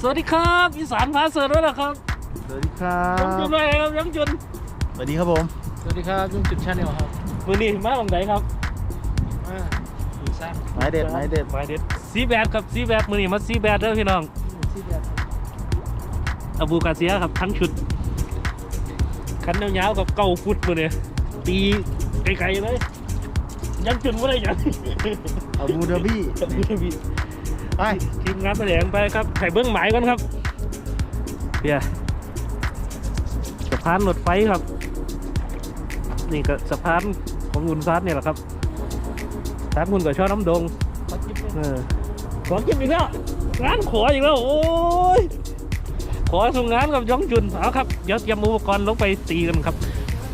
สวัสดีครับอีสานพาเสิร์ฟด้วยนะครับ สวัสดีครัยังจุนบเลยครับยังจุนสวัสดีครับผม สวัสดีครับยังจุนชาแนลครับมือนี้มาบังไดครับมาอยู่สร้างไม้เด็ดไม้เด็ดไม้เด็ดซีแบดครับซีแบดมือนี้มาซีแบดเด้อพี่น้องที่แบบอบูกาเซียครับทั้งชุดคันยาวๆกับเก้าฟุตมือนี้ตีไกลๆเลยยังจุนไม่ได้ยังอาบูดาบี ไปทีมงานแถลงไปครับไข่เบื้องหมายก่อนครับเพียสะพานรถไฟครับ นี่ก็สะพานของอุนซัดเนี่ยแหละครับสามคุณกับช่อน้ำดงเขาจิ้มเลยเออขอกินอีกแล้วงานขออีกแล้วโอ้ยขอส่งงานกับย้องจุนเอาครับเดี๋ยวเตรียมอุปกรณ์ลงไปตีกันครับ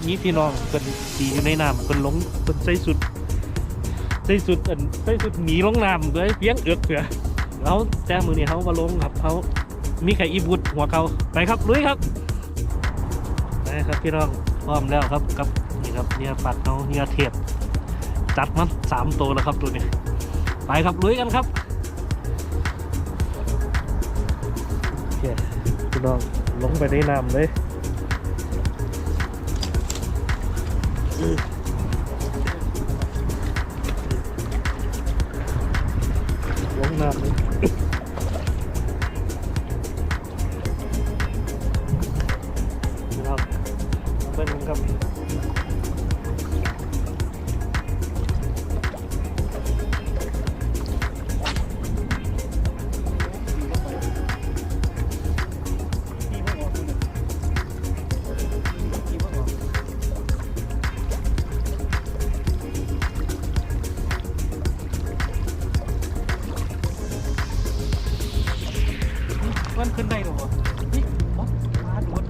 นี่พี่น้องเป็นตีอยู่ในน้ำเป็นลงเป็นใส่สุดใส่สุดอันใส่สุดหนีลงน้ำเลยเพียงเอือกเสือ เขาแต่มือนี่เขามาลงครับเขามีไข่อีบุดหัวเขาไปครับลุยครับไปครับพี่น้องพร้อมแล้วครับกับนี่ครับเนี่ยปัดเขาเนี่ยเทียบจัดมาสามตัวแล้วครับตัวนี้ไปครับลุยกันครับโอเคพี่น้องลงไปในน้ำเลย ล มันขึ้นได้หรอวะนี่มดมาโดด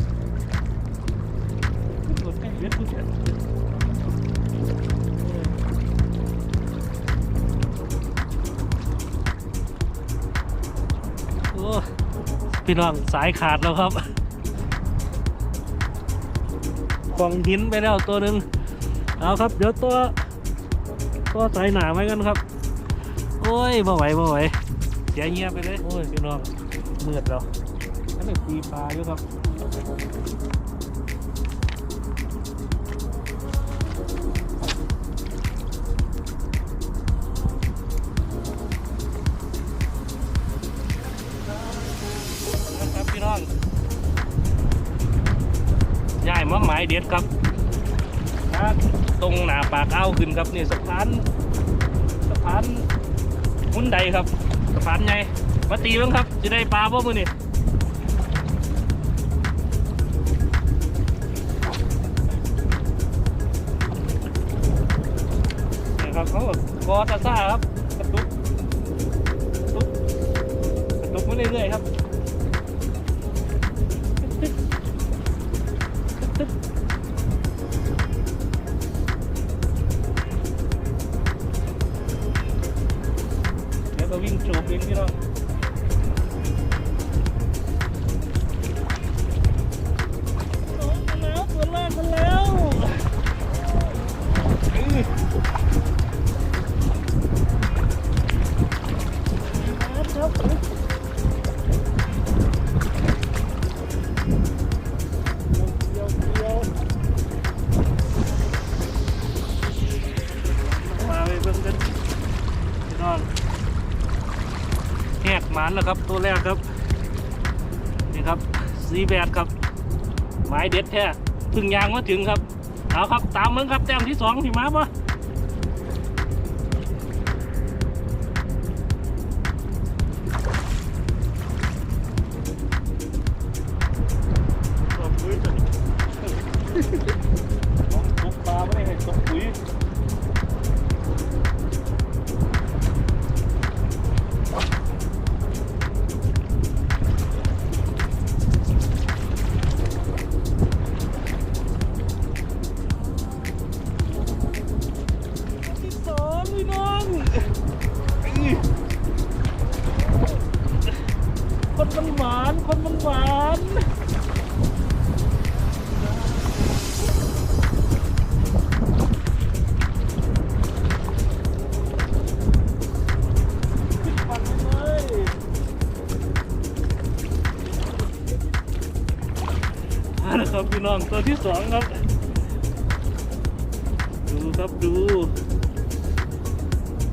โดดใกล้เวียนผู้เชี่ยวโอ้พี่น้องสายขาดแล้วครับกล่องหินไปแล้วตัวหนึ่งเอาครับ เดี๋ยวตัวตัวสายหนาไว้กันครับ โอ้ยบ่ไหวบ่ไหวเสียเงียบไปเลย โอ้ยพี่น้อง มืดแล้วอันนี้ตีปลาอยู่ครับนะครับพี่น้องย่ายมะหมายเด็ดครับนะตรงหนาปากอ้าวขึ้นครับนี่สะพานสะพานหุ้นใดครับสะพานใหญ่ มาตีบ้างครับจะได้ปลาบ่มือนี่นะครับเขาก็กอตาซ่าครับกระตุกกระตุกกระตุกมาเรื่อยๆครับเดี๋ยวก็วิ่งโฉบเองพี่น้องานแล้วครับ ตัวแรกครับ นี่ครับซีแบดครับ หมายเด็ดแท้พึ่งยางมาถึงครับ เอาครับ ตามมึงครับแต้มที่สองที่มาปะ แล้วครับพี่น้องตัวที่สองครับ ดูครับดู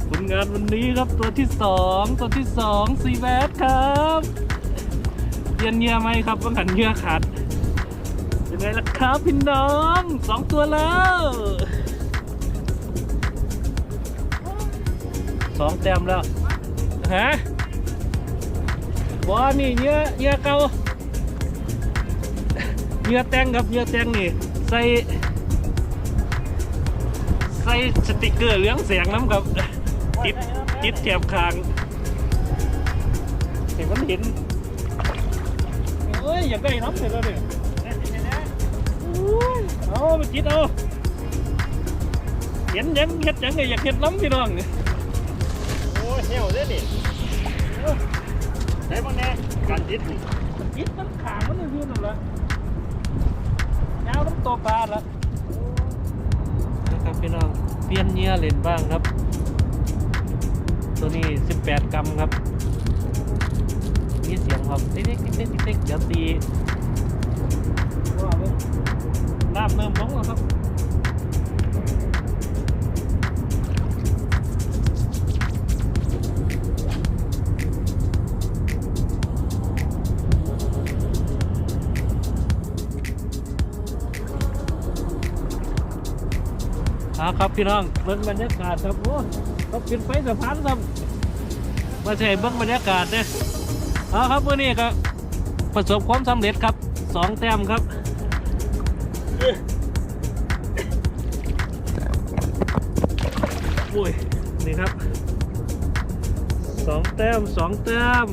ผลงานวันนี้ครับตัวที่สองตัวที่สองซีแบดครับเยียนเงียไหมครับว่าขันเงียขาดยังไงล่ะครับพี่น้องสองตัวแล้วสองแต้มแล้วฮะบอนี่เนื้อเนื้อเก่า เนื้อแตงครับเนื้อแตงนี่ใส่ใส่สติกเกอร์เหลืองเสียงน้ำครับติดติดแถบคางเห็นมันเห็นเอ้ยอยากได้น้ำเสร็จแล้วเนี่ยอุ้ยเอาไปจิตเอาเห็นยังเห็ดยังไงอยากเห็ดน้ำพี่น้องโอ้ยเหี่ยวเด้นี่ไหนบ้างแน่การติดนี่จิตมันขางมันเลยพี่นั่นแหละ ยาวน้ำตัวปลาละนะครับพี่น้องเปลี่ยนเนื้อเล่นบ้างครับ ตัวนี้ 18 กรัมครับมีเสียงครับติ๊กติ๊กติ๊กติ๊กติ๊กเดี๋ยวตีว้าวเลยน้ำเริ่มลงแล้วครับ เอาครับพี่น้องเบิ่งบรรยากาศครับโอ้ต้องปิดไฟสะพานครับมาใช่เบิ่งบรรยากาศเนี่ยเอาครับวันนี้ก็ประสบความสำเร็จครับสองแต้มครับโอ้ยนี่ครับสองแต้มสองแต้ม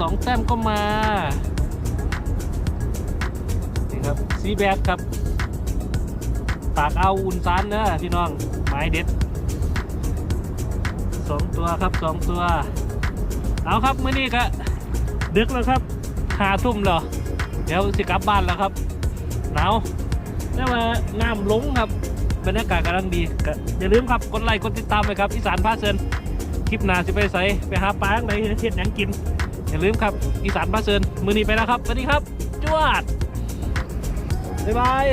สองแต้มก็มานี่ครับซีแบกครับ ปากเอาอุ่นซานเนอะพี่น้องหมายเด็ดสองตัวครับสองตัว เอาครับมื้อนี้ก็ดึกแล้วครับหาทุ่มแล้วเดี๋ยวสิกลับบ้านแล้วครับหนาวแต่ว่าน้ำลงครับบรรยากาศกำลังดีก็อย่าลืมครับกดไลค์กดติดตามไปครับอีสานพาเซินคลิปหน้าสิไปใส่ไปหาปลาไหนเฮ็ดหยังกิน อย่าลืมครับอีสานพาเซินมือนี้ไปแล้วครับสวัสดีครับ จวดบ๊ายบาย